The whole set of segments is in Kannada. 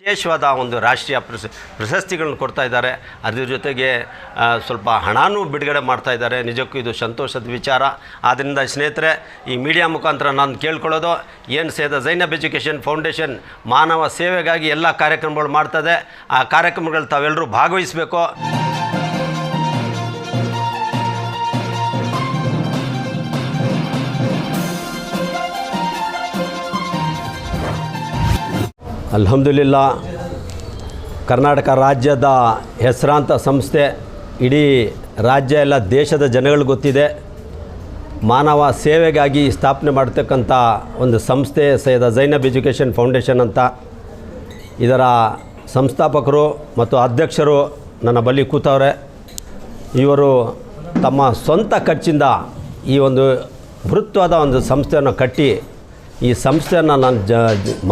ವಿಶೇಷವಾದ ಒಂದು ರಾಷ್ಟ್ರೀಯ ಪ್ರಶ ಪ್ರಶಸ್ತಿಗಳನ್ನು ಕೊಡ್ತಾ ಇದ್ದಾರೆ. ಅದ್ರ ಜೊತೆಗೆ ಸ್ವಲ್ಪ ಹಣನೂ ಬಿಡುಗಡೆ ಮಾಡ್ತಾ ಇದ್ದಾರೆ. ನಿಜಕ್ಕೂ ಇದು ಸಂತೋಷದ ವಿಚಾರ. ಆದ್ದರಿಂದ ಸ್ನೇಹಿತರೆ, ಈ ಮೀಡಿಯಾ ಮುಖಾಂತರ ನಾನು ಕೇಳ್ಕೊಳ್ಳೋದು, ಏನು ಸೇದ ಜೈನಬ್ ಎಜುಕೇಷನ್ ಫೌಂಡೇಶನ್ ಮಾನವ ಸೇವೆಗಾಗಿ ಎಲ್ಲ ಕಾರ್ಯಕ್ರಮಗಳು ಮಾಡ್ತದೆ. ಆ ಕಾರ್ಯಕ್ರಮಗಳು ತಾವೆಲ್ಲರೂ ಭಾಗವಹಿಸಬೇಕು. ಅಲ್ಹಮ್ದುಲಿಲ್ಲಾ, ಕರ್ನಾಟಕ ರಾಜ್ಯದ ಹೆಸರಾಂತ ಸಂಸ್ಥೆ, ಇಡೀ ರಾಜ್ಯ ಎಲ್ಲ ದೇಶದ ಜನಗಳು ಗೊತ್ತಿದೆ. ಮಾನವ ಸೇವೆಗಾಗಿ ಸ್ಥಾಪನೆ ಮಾಡ್ತಕ್ಕಂಥ ಒಂದು ಸಂಸ್ಥೆ ಸೈಯದ ಜೈನಬ್ ಎಜುಕೇಷನ್ ಫೌಂಡೇಶನ್ ಅಂತ. ಇದರ ಸಂಸ್ಥಾಪಕರು ಮತ್ತು ಅಧ್ಯಕ್ಷರು ನನ್ನ ಬಳಿ ಕೂತವ್ರೆ. ಇವರು ತಮ್ಮ ಸ್ವಂತ ಖರ್ಚಿಂದ ಈ ಒಂದು ಬೃಹತ್ವಾದ ಒಂದು ಸಂಸ್ಥೆಯನ್ನು ಕಟ್ಟಿ ಈ ಸಂಸ್ಥೆಯನ್ನು ನಾನು ಜ,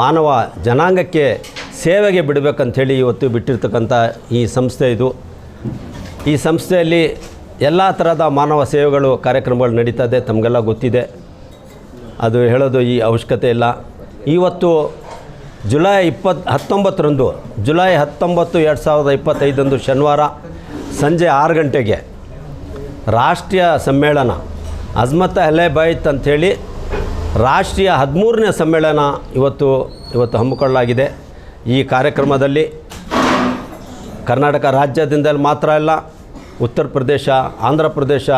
ಮಾನವ ಜನಾಂಗಕ್ಕೆ ಸೇವೆಗೆ ಬಿಡಬೇಕಂಥೇಳಿ ಇವತ್ತು ಬಿಟ್ಟಿರ್ತಕ್ಕಂಥ ಈ ಸಂಸ್ಥೆ ಇದು. ಈ ಸಂಸ್ಥೆಯಲ್ಲಿ ಎಲ್ಲ ಥರದ ಮಾನವ ಸೇವೆಗಳು ಕಾರ್ಯಕ್ರಮಗಳು ನಡೀತದೆ ತಮಗೆಲ್ಲ ಗೊತ್ತಿದೆ. ಅದು ಹೇಳೋದು ಈ ಅವಶ್ಯಕತೆ ಇಲ್ಲ. ಇವತ್ತು ಜುಲೈ ಇಪ್ಪತ್ತು ಹತ್ತೊಂಬತ್ತರಂದು, ಜುಲೈ ಹತ್ತೊಂಬತ್ತು ಎರಡು ಸಾವಿರದ ಇಪ್ಪತ್ತೈದಂದು ಶನಿವಾರ ಸಂಜೆ ಆರು ಗಂಟೆಗೆ ರಾಷ್ಟ್ರೀಯ ಸಮ್ಮೇಳನ, ಅಜ್ಮತ್ ಅಲೆ ಬೈತ್ ಅಂಥೇಳಿ ರಾಷ್ಟ್ರೀಯ ಹದಿಮೂರನೇ ಸಮ್ಮೇಳನ ಇವತ್ತು ಇವತ್ತು ಹಮ್ಮಿಕೊಳ್ಳಲಾಗಿದೆ. ಈ ಕಾರ್ಯಕ್ರಮದಲ್ಲಿ ಕರ್ನಾಟಕ ರಾಜ್ಯದಿಂದಲೇ ಮಾತ್ರ ಅಲ್ಲ, ಉತ್ತರ ಪ್ರದೇಶ, ಆಂಧ್ರ ಪ್ರದೇಶ,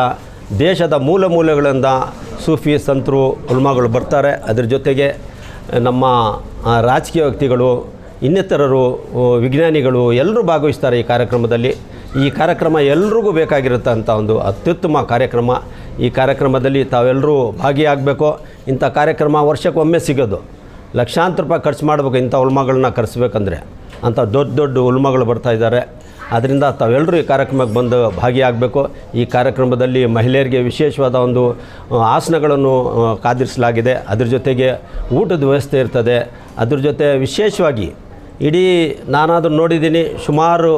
ದೇಶದ ಮೂಲ ಮೂಲೆಗಳಿಂದ ಸೂಫಿ ಸಂತರು, ಉಲ್ಮಾಗಳು ಬರ್ತಾರೆ. ಅದರ ಜೊತೆಗೆ ನಮ್ಮ ರಾಜಕೀಯ ವ್ಯಕ್ತಿಗಳು, ಇನ್ನಿತರರು ವಿಜ್ಞಾನಿಗಳು ಎಲ್ಲರೂ ಭಾಗವಹಿಸ್ತಾರೆ ಈ ಕಾರ್ಯಕ್ರಮದಲ್ಲಿ. ಈ ಕಾರ್ಯಕ್ರಮ ಎಲ್ರಿಗೂ ಬೇಕಾಗಿರುತ್ತಂಥ ಒಂದು ಅತ್ಯುತ್ತಮ ಕಾರ್ಯಕ್ರಮ. ಈ ಕಾರ್ಯಕ್ರಮದಲ್ಲಿ ತಾವೆಲ್ಲರೂ ಭಾಗಿಯಾಗಬೇಕು. ಇಂಥ ಕಾರ್ಯಕ್ರಮ ವರ್ಷಕ್ಕೊಮ್ಮೆ ಸಿಗೋದು. ಲಕ್ಷಾಂತರ ರೂಪಾಯಿ ಖರ್ಚು ಮಾಡಬೇಕು ಇಂಥ ಉಲ್ಮಗಳನ್ನ ಕರೆಸ್ಬೇಕಂದ್ರೆ. ಅಂಥ ದೊಡ್ಡ ದೊಡ್ಡ ಉಲ್ಮಗಳು ಬರ್ತಾ ಇದ್ದಾರೆ. ಅದರಿಂದ ತಾವೆಲ್ಲರೂ ಈ ಕಾರ್ಯಕ್ರಮಕ್ಕೆ ಬಂದು ಭಾಗಿಯಾಗಬೇಕು. ಈ ಕಾರ್ಯಕ್ರಮದಲ್ಲಿ ಮಹಿಳೆಯರಿಗೆ ವಿಶೇಷವಾದ ಒಂದು ಆಸನಗಳನ್ನು ಕಾದಿರಿಸಲಾಗಿದೆ. ಅದ್ರ ಜೊತೆಗೆ ಊಟದ ವ್ಯವಸ್ಥೆ ಇರ್ತದೆ. ಅದ್ರ ಜೊತೆ ವಿಶೇಷವಾಗಿ ಇಡೀ ನಾನಾದರೂ ನೋಡಿದ್ದೀನಿ, ಸುಮಾರು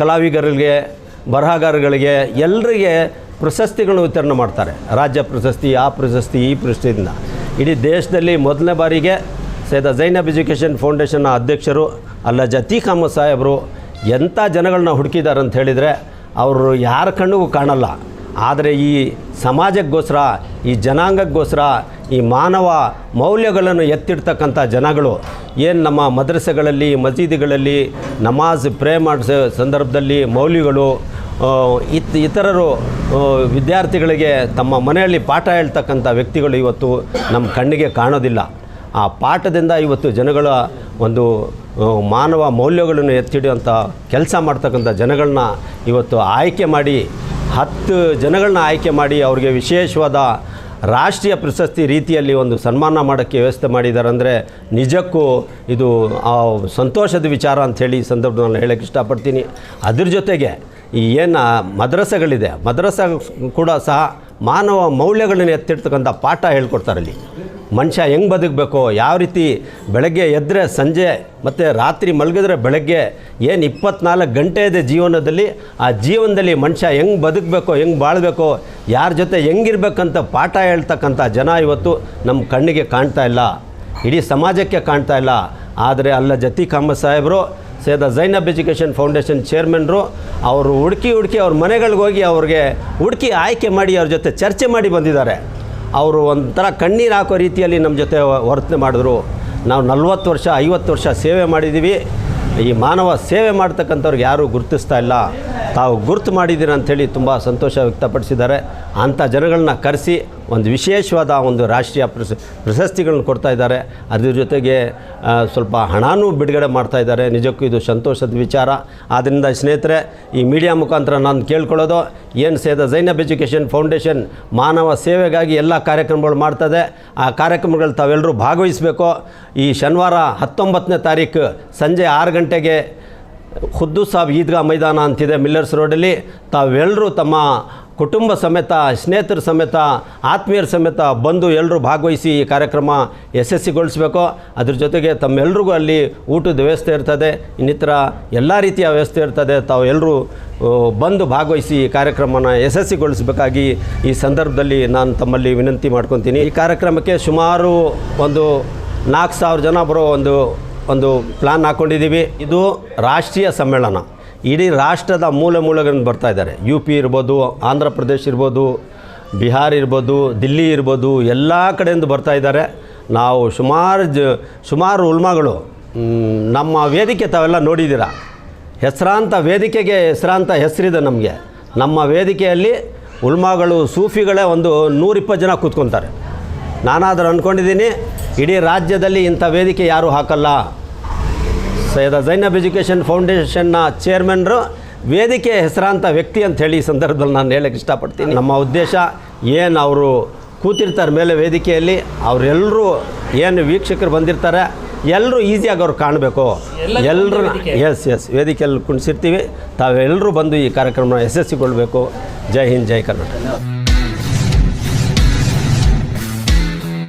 ಕಲಾವಿಗರಿಗೆ ಬರಹಗಾರಗಳಿಗೆ ಎಲ್ಲರಿಗೆ ಪ್ರಶಸ್ತಿಗಳನ್ನು ವಿತರಣೆ ಮಾಡ್ತಾರೆ. ರಾಜ್ಯ ಪ್ರಶಸ್ತಿ, ಆ ಪ್ರಶಸ್ತಿ, ಈ ಪ್ರಶಸ್ತಿಯಿಂದ. ಇಡೀ ದೇಶದಲ್ಲಿ ಮೊದಲನೇ ಬಾರಿಗೆ ಸೈದ ಜೈನಬ್ ಎಜುಕೇಷನ್ ಫೌಂಡೇಶನ್ನ ಅಧ್ಯಕ್ಷರು ಅಲ್ಲ ಜತೀಕ್ ಅಹಮದ್ ಸಾಹೇಬರು ಎಂಥ ಜನಗಳನ್ನ ಹುಡುಕಿದ್ದಾರೆ ಅಂತ ಹೇಳಿದರೆ ಅವರು ಯಾರ ಕಣ್ಣಿಗೂ ಕಾಣಲ್ಲ. ಆದರೆ ಈ ಸಮಾಜಕ್ಕೋಸ್ಕರ ಈ ಜನಾಂಗಕ್ಕೋಸ್ಕರ ಈ ಮಾನವ ಮೌಲ್ಯಗಳನ್ನು ಎತ್ತಿಡ್ತಕ್ಕಂಥ ಜನಗಳು. ಏನು ನಮ್ಮ ಮದ್ರಸೆಗಳಲ್ಲಿ, ಮಸೀದಿಗಳಲ್ಲಿ ನಮಾಜ್ ಪ್ರೇ ಮಾಡಿಸೋ ಸಂದರ್ಭದಲ್ಲಿ ಮೌಲ್ಯಗಳು ಇತ್, ಇತರರು ವಿದ್ಯಾರ್ಥಿಗಳಿಗೆ ತಮ್ಮ ಮನೆಯಲ್ಲಿ ಪಾಠ ಹೇಳ್ತಕ್ಕಂಥ ವ್ಯಕ್ತಿಗಳು ಇವತ್ತು ನಮ್ಮ ಕಣ್ಣಿಗೆ ಕಾಣೋದಿಲ್ಲ. ಆ ಪಾಠದಿಂದ ಇವತ್ತು ಜನಗಳ ಒಂದು ಮಾನವ ಮೌಲ್ಯಗಳನ್ನು ಎತ್ತಿಡುವಂಥ ಕೆಲಸ ಮಾಡ್ತಕ್ಕಂಥ ಜನಗಳನ್ನ ಇವತ್ತು ಆಯ್ಕೆ ಮಾಡಿ, ಹತ್ತು ಜನಗಳನ್ನ ಆಯ್ಕೆ ಮಾಡಿ ಅವ್ರಿಗೆ ವಿಶೇಷವಾದ ರಾಷ್ಟ್ರೀಯ ಪ್ರಶಸ್ತಿ ರೀತಿಯಲ್ಲಿ ಒಂದು ಸನ್ಮಾನ ಮಾಡೋಕ್ಕೆ ವ್ಯವಸ್ಥೆ ಮಾಡಿದ್ದಾರೆ ಅಂದರೆ ನಿಜಕ್ಕೂ ಇದು ಸಂತೋಷದ ವಿಚಾರ ಅಂಥೇಳಿ ಈ ಸಂದರ್ಭದಲ್ಲಿ ಹೇಳೋಕ್ಕೆ ಇಷ್ಟಪಡ್ತೀನಿ. ಅದ್ರ ಜೊತೆಗೆ ಈ ಏನು ಮದ್ರಸಗಳಿದೆ, ಮದ್ರಸ ಕೂಡ ಸಹ ಮಾನವ ಮೌಲ್ಯಗಳನ್ನು ಎತ್ತಿರ್ತಕ್ಕಂಥ ಪಾಠ ಹೇಳ್ಕೊಡ್ತಾರೆ ಅಲ್ಲಿ ಮನುಷ್ಯ ಹೆಂಗೆ ಬದುಕಬೇಕು, ಯಾವ ರೀತಿ ಬೆಳಗ್ಗೆ ಎದ್ದರೆ ಸಂಜೆ ಮತ್ತು ರಾತ್ರಿ ಮಲಗಿದ್ರೆ ಬೆಳಗ್ಗೆ ಏನು ಇಪ್ಪತ್ನಾಲ್ಕು ಗಂಟೆ ಇದೆ ಜೀವನದಲ್ಲಿ, ಆ ಜೀವನದಲ್ಲಿ ಮನುಷ್ಯ ಹೆಂಗೆ ಬದುಕಬೇಕು, ಹೆಂಗೆ ಬಾಳಬೇಕು, ಯಾರ ಜೊತೆ ಹೆಂಗಿರ್ಬೇಕಂತ ಪಾಠ ಹೇಳ್ತಕ್ಕಂಥ ಜನ ಇವತ್ತು ನಮ್ಮ ಕಣ್ಣಿಗೆ ಕಾಣ್ತಾ ಇಲ್ಲ. ಇಡೀ ಸಮಾಜಕ್ಕೆ ಕಾಣ್ತಾ ಇಲ್ಲ. ಆದರೆ ಅಲ್ಲ ಜತಿ ಕಾಮತ್ ಸಾಹೇಬರು ಸೇದ ಜೈನಬ್ ಎಜುಕೇಷನ್ ಫೌಂಡೇಶನ್ ಚೇರ್ಮನ್ರು, ಅವರು ಹುಡುಕಿ ಹುಡುಕಿ ಅವ್ರ ಮನೆಗಳಿಗೆ ಹೋಗಿ ಅವ್ರಿಗೆ ಹುಡುಕಿ ಆಯ್ಕೆ ಮಾಡಿ ಅವ್ರ ಜೊತೆ ಚರ್ಚೆ ಮಾಡಿ ಬಂದಿದ್ದಾರೆ. ಅವರು ಒಂಥರ ಕಣ್ಣೀರು ಹಾಕೋ ರೀತಿಯಲ್ಲಿ ನಮ್ಮ ಜೊತೆ ವರ್ತನೆ ಮಾಡಿದ್ರು. ನಾವು ನಲ್ವತ್ತು ವರ್ಷ, ಐವತ್ತು ವರ್ಷ ಸೇವೆ ಮಾಡಿದ್ದೀವಿ. ಈ ಮಾನವ ಸೇವೆ ಮಾಡ್ತಕ್ಕಂಥವ್ರಿಗೆ ಯಾರೂ ಗುರುತಿಸ್ತಾ ಇಲ್ಲ. ತಾವು ಗುರುತು ಮಾಡಿದ್ದೀರ ಅಂಥೇಳಿ ತುಂಬ ಸಂತೋಷ ವ್ಯಕ್ತಪಡಿಸಿದ್ದಾರೆ. ಅಂಥ ಜನಗಳನ್ನ ಕರೆಸಿ ಒಂದು ವಿಶೇಷವಾದ ಒಂದು ರಾಷ್ಟ್ರೀಯ ಪ್ರಶ ಪ್ರಶಸ್ತಿಗಳನ್ನ ಕೊಡ್ತಾ ಇದ್ದಾರೆ. ಅದ್ರ ಜೊತೆಗೆ ಸ್ವಲ್ಪ ಹಣನೂ ಬಿಡುಗಡೆ ಮಾಡ್ತಾ ಇದ್ದಾರೆ. ನಿಜಕ್ಕೂ ಇದು ಸಂತೋಷದ ವಿಚಾರ. ಆದ್ದರಿಂದ ಸ್ನೇಹಿತರೆ, ಈ ಮೀಡಿಯಾ ಮುಖಾಂತರ ನಾನು ಕೇಳ್ಕೊಳ್ಳೋದು, ಏನು ಸೇದ ಜೈನಬ್ ಎಜುಕೇಷನ್ ಫೌಂಡೇಶನ್ ಮಾನವ ಸೇವೆಗಾಗಿ ಎಲ್ಲ ಕಾರ್ಯಕ್ರಮಗಳು ಮಾಡ್ತದೆ. ಆ ಕಾರ್ಯಕ್ರಮಗಳು ತಾವೆಲ್ಲರೂ ಭಾಗವಹಿಸಬೇಕು. ಈ ಶನಿವಾರ ಹತ್ತೊಂಬತ್ತನೇ ತಾರೀಕು ಸಂಜೆ ಆರು ಗಂಟೆಗೆ ಖುದ್ದು ಸಾಬ್ ಈದ್ಗಾ ಮೈದಾನ ಅಂತಿದೆ ಮಿಲ್ಲರ್ಸ್ ರೋಡಲ್ಲಿ. ತಾವೆಲ್ಲರೂ ತಮ್ಮ ಕುಟುಂಬ ಸಮೇತ, ಸ್ನೇಹಿತರ ಸಮೇತ, ಆತ್ಮೀಯರ ಸಮೇತ ಬಂದು ಎಲ್ಲರೂ ಭಾಗವಹಿಸಿ ಈ ಕಾರ್ಯಕ್ರಮ ಯಶಸ್ವಿಗೊಳಿಸಬೇಕು. ಅದ್ರ ಜೊತೆಗೆ ತಮ್ಮೆಲ್ರಿಗೂ ಅಲ್ಲಿ ಊಟದ ವ್ಯವಸ್ಥೆ ಇರ್ತದೆ, ಇನ್ನಿತರ ಎಲ್ಲ ರೀತಿಯ ವ್ಯವಸ್ಥೆ ಇರ್ತದೆ. ತಾವು ಎಲ್ಲರೂ ಬಂದು ಭಾಗವಹಿಸಿ ಈ ಕಾರ್ಯಕ್ರಮನ ಯಶಸ್ವಿಗೊಳಿಸಬೇಕಾಗಿ ಈ ಸಂದರ್ಭದಲ್ಲಿ ನಾನು ತಮ್ಮಲ್ಲಿ ವಿನಂತಿ ಮಾಡ್ಕೊತೀನಿ. ಈ ಕಾರ್ಯಕ್ರಮಕ್ಕೆ ಸುಮಾರು ಒಂದು ನಾಲ್ಕು ಸಾವಿರ ಜನ ಬರೋ ಒಂದು ಒಂದು ಪ್ಲ್ಯಾನ್ ಹಾಕ್ಕೊಂಡಿದ್ದೀವಿ ಇದು ರಾಷ್ಟ್ರೀಯ ಸಮ್ಮೇಳನ. ಇಡೀ ರಾಷ್ಟ್ರದ ಮೂಲೆ ಮೂಲೆಗಳನ್ನು ಬರ್ತಾ ಇದ್ದಾರೆ. ಯು ಪಿ ಇರ್ಬೋದು, ಆಂಧ್ರ ಪ್ರದೇಶ್ ಇರ್ಬೋದು, ಬಿಹಾರ್ ಇರ್ಬೋದು, ದಿಲ್ಲಿ ಇರ್ಬೋದು, ಎಲ್ಲ ಕಡೆಯಿಂದ ಬರ್ತಾ ಇದ್ದಾರೆ. ನಾವು ಸುಮಾರು ಜ, ಸುಮಾರು ಉಲ್ಮಾಗಳು ನಮ್ಮ ವೇದಿಕೆ ತಾವೆಲ್ಲ ನೋಡಿದ್ದೀರ? ಹೆಸರಾಂತ ವೇದಿಕೆಗೆ ಹೆಸರಾಂತ ಹೆಸರಿದೆ ನಮಗೆ. ನಮ್ಮ ವೇದಿಕೆಯಲ್ಲಿ ಉಲ್ಮಾಗಳು, ಸೂಫಿಗಳೇ ಒಂದು ನೂರಿಪ್ಪತ್ತು ಜನ ಕೂತ್ಕೊತಾರೆ. ನಾನಾದರೂ ಅಂದ್ಕೊಂಡಿದ್ದೀನಿ ಇಡೀ ರಾಜ್ಯದಲ್ಲಿ ಇಂಥ ವೇದಿಕೆ ಯಾರೂ ಹಾಕಲ್ಲ. ಸೈಯದ ಜೈನಬ್ ಎಜುಕೇಷನ್ ಫೌಂಡೇಶನ್ನ ಚೇರ್ಮನ್ರು ವೇದಿಕೆ ಹೆಸರಾಂತ ವ್ಯಕ್ತಿ ಅಂತ ಹೇಳಿ ಈ ಸಂದರ್ಭದಲ್ಲಿ ನಾನು ಹೇಳಕ್ಕೆ ಇಷ್ಟಪಡ್ತೀನಿ. ನಮ್ಮ ಉದ್ದೇಶ ಏನು ಅವರು ಕೂತಿರ್ತಾರೆ ಮೇಲೆ ವೇದಿಕೆಯಲ್ಲಿ ಅವರೆಲ್ಲರೂ ಏನು ವೀಕ್ಷಕರು ಬಂದಿರ್ತಾರೆ ಎಲ್ಲರೂ ಈಸಿಯಾಗಿ ಅವ್ರು ಕಾಣಬೇಕು. ಎಲ್ಲರೂ ಎಸ್ ಎಸ್ ವೇದಿಕೆಯಲ್ಲಿ ಕುಣಿಸಿರ್ತೀವಿ ತಾವೆಲ್ಲರೂ ಬಂದು ಈ ಕಾರ್ಯಕ್ರಮನ ಯಶಸ್ವಿಗೊಳ್ಬೇಕು. ಜೈ ಹಿಂದ್ ಜೈ ಕರ್ನಾಟಕ.